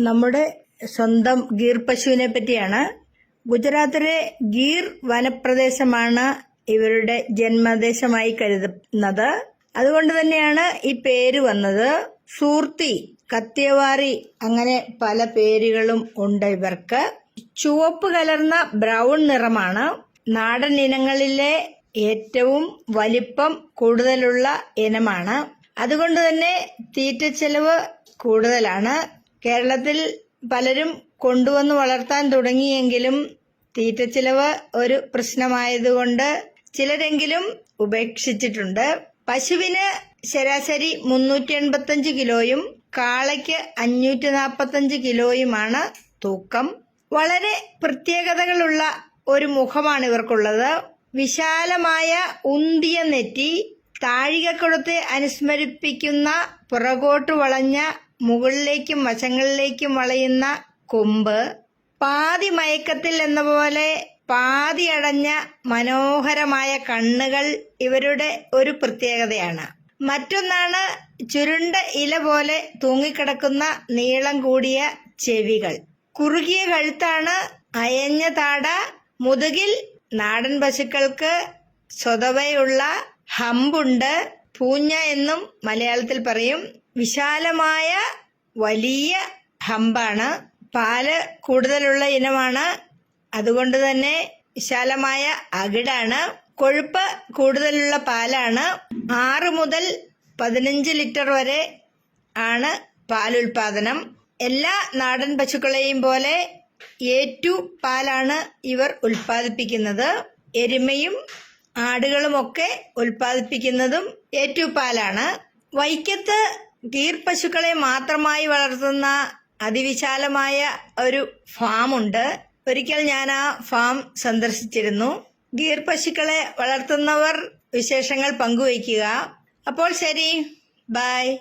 നമ്മുടെ സ്വന്തം ഗീർ പശുവിനെ പറ്റിയാണ്. ഗുജറാത്തിലെ ഗീർ വനപ്രദേശമാണ് ഇവരുടെ ജന്മദേശമായി കരുതുന്നത്. അതുകൊണ്ട് തന്നെയാണ് ഈ പേര് വന്നത്. സൂർത്തി കത്തിയവാറി അങ്ങനെ പല പേരുകളും ഉണ്ട് ഇവർക്ക്. ചുവപ്പ് കലർന്ന ബ്രൗൺ നിറമാണ്. നാടൻ ഇനങ്ങളിലെ ഏറ്റവും വലിപ്പം കൂടുതലുള്ള ഇനമാണ്. അതുകൊണ്ട് തന്നെ തീറ്റ ചെലവ് കൂടുതലാണ്. കേരളത്തിൽ പലരും കൊണ്ടുവന്ന് വളർത്താൻ തുടങ്ങിയെങ്കിലും തീറ്റ ചിലവ് ഒരു പ്രശ്നമായതുകൊണ്ട് ചിലരെങ്കിലും ഉപേക്ഷിച്ചിട്ടുണ്ട്. പശുവിന് ശരാശരി മുന്നൂറ്റി എൺപത്തഞ്ച് കിലോയും കാളയ്ക്ക് അഞ്ഞൂറ്റി നാൽപ്പത്തഞ്ച് കിലോയുമാണ് തൂക്കം. വളരെ പ്രത്യേകതകളുള്ള ഒരു മുഖമാണ് ഇവർക്കുള്ളത്. വിശാലമായ ഉന്തിയ നെറ്റി താഴികക്കുളത്തെ അനുസ്മരിപ്പിക്കുന്ന പുറകോട്ട് വളഞ്ഞ മുകളിലേക്കും വശങ്ങളിലേക്കും വളയുന്ന കൊമ്പ് പാതി മയക്കത്തിൽ എന്ന പോലെ പാതി അടഞ്ഞ മനോഹരമായ കണ്ണുകൾ ഇവരുടെ ഒരു പ്രത്യേകതയാണ്. മറ്റൊന്നാണ് ചുരുണ്ട ഇല പോലെ തൂങ്ങിക്കിടക്കുന്ന നീളം കൂടിയ ചെവികൾ. കുറുകിയ കഴുത്താണ് അയഞ്ഞ താട മുതുകിൽ നാടൻ പശുക്കൾക്ക് സ്വതവയുള്ള ഹമ്പുണ്ട്. പൂഞ്ഞ എന്നും മലയാളത്തിൽ പറയും. വിശാലമായ വലിയ ഹമ്പാണ്. പാൽ കൂടുതലുള്ള ഇനമാണ്. അതുകൊണ്ട് തന്നെ വിശാലമായ അകിടാണ്. കൊഴുപ്പ് കൂടുതലുള്ള പാലാണ്. ആറ് മുതൽ പതിനഞ്ച് ലിറ്റർ വരെ ആണ് പാലുൽപാദനം. എല്ലാ നാടൻ പശുക്കളെയും പോലെ ഏറ്റു പാലാണ് ഇവർ ഉൽപ്പാദിപ്പിക്കുന്നത് എരുമയും ആടുകളുമൊക്കെ ഉൽപ്പാദിപ്പിക്കുന്നതും ഏറ്റുപാലാണ്. വൈക്കത്ത് ഗീർ പശുക്കളെ മാത്രമായി വളർത്തുന്ന അതിവിശാലമായ ഒരു ഫാമുണ്ട്. ഒരിക്കൽ ഞാൻ ആ ഫാം സന്ദർശിച്ചിരുന്നു. ഗീർ പശുക്കളെ വളർത്തുന്നവർ വിശേഷങ്ങൾ പങ്കുവയ്ക്കുക. അപ്പോൾ ശരി. ബൈ.